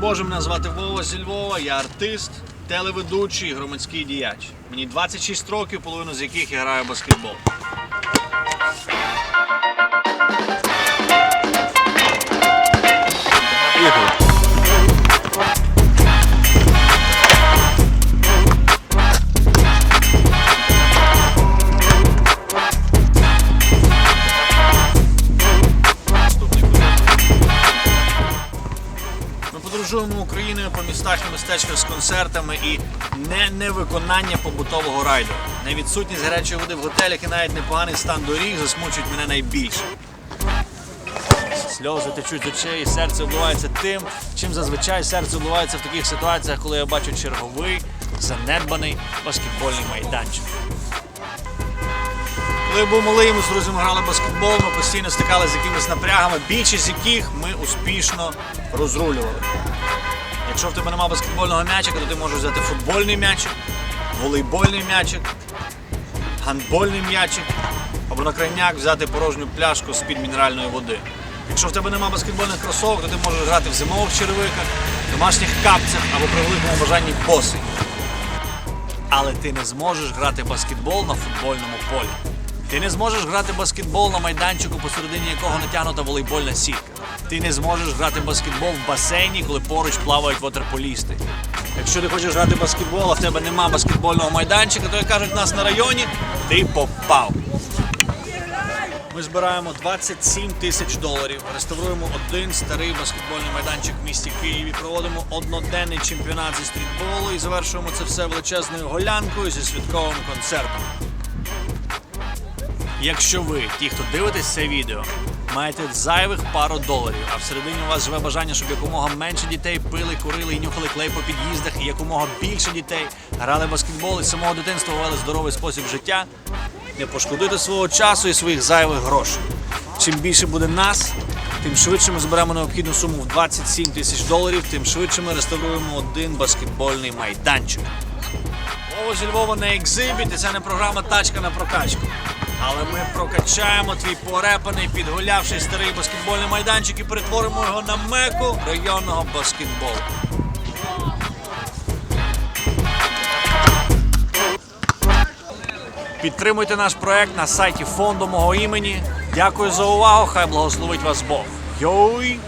Боже, мене звати Вова зі Львова, я артист, телеведучий, і громадський діяч. Мені 26 років, половину з яких я граю в баскетбол. Подорожуємо Україною по містах і містечках з концертами і не невиконання побутового райду. Не відсутність гарячої води в готелях і навіть непоганий стан доріг засмучують мене найбільше. Сльози течуть очей, і серце обливається тим, чим зазвичай серце обливається в таких ситуаціях, коли я бачу черговий занедбаний баскетбольний майданчик. Коли був малий, ми з друзями грали баскетбол, ми постійно стикалися з якимись напрягами, більшість яких ми успішно розрулювали. Якщо в тебе немає баскетбольного м'ячика, то ти можеш взяти футбольний м'ячик, волейбольний м'ячик, гандбольний м'ячик, або на крайняк взяти порожню пляшку з-під мінеральної води. Якщо в тебе немає баскетбольних кросовок, то ти можеш грати в зимових черевиках, домашніх капцях або при великому бажанні босий. Але ти не зможеш грати баскетбол на футбольному полі. Ти не зможеш грати баскетбол на майданчику, посередині якого натягнута волейбольна сітка. Ти не зможеш грати баскетбол в басейні, коли поруч плавають вотерполісти. Якщо ти хочеш грати баскетбол, а в тебе нема баскетбольного майданчика, то як кажуть нас на районі, ти попав. Ми збираємо 27 тисяч доларів, реставруємо один старий баскетбольний майданчик в місті Києві, проводимо одноденний чемпіонат зі стрітболу і завершуємо це все величезною голянкою зі святковим концертом. Якщо ви, ті, хто дивитесь це відео, маєте зайвих пару доларів, а всередині у вас живе бажання, щоб якомога менше дітей пили, курили і нюхали клей по під'їздах, і якомога більше дітей грали в баскетбол і з самого дитинства вели здоровий спосіб життя, не пошкодуйте свого часу і своїх зайвих грошей. Чим більше буде нас, тим швидше ми зберемо необхідну суму в 27 тисяч доларів, тим швидше ми реставруємо один баскетбольний майданчик. Вова зі Львова на екзибіт, і це не програма тачка на прокачку. Але ми прокачаємо твій порепаний, підгулявший старий баскетбольний майданчик і перетворимо його на меку районного баскетболу. Підтримуйте наш проект на сайті фонду мого імені. Дякую за увагу. Хай благословить вас Бог. Йой!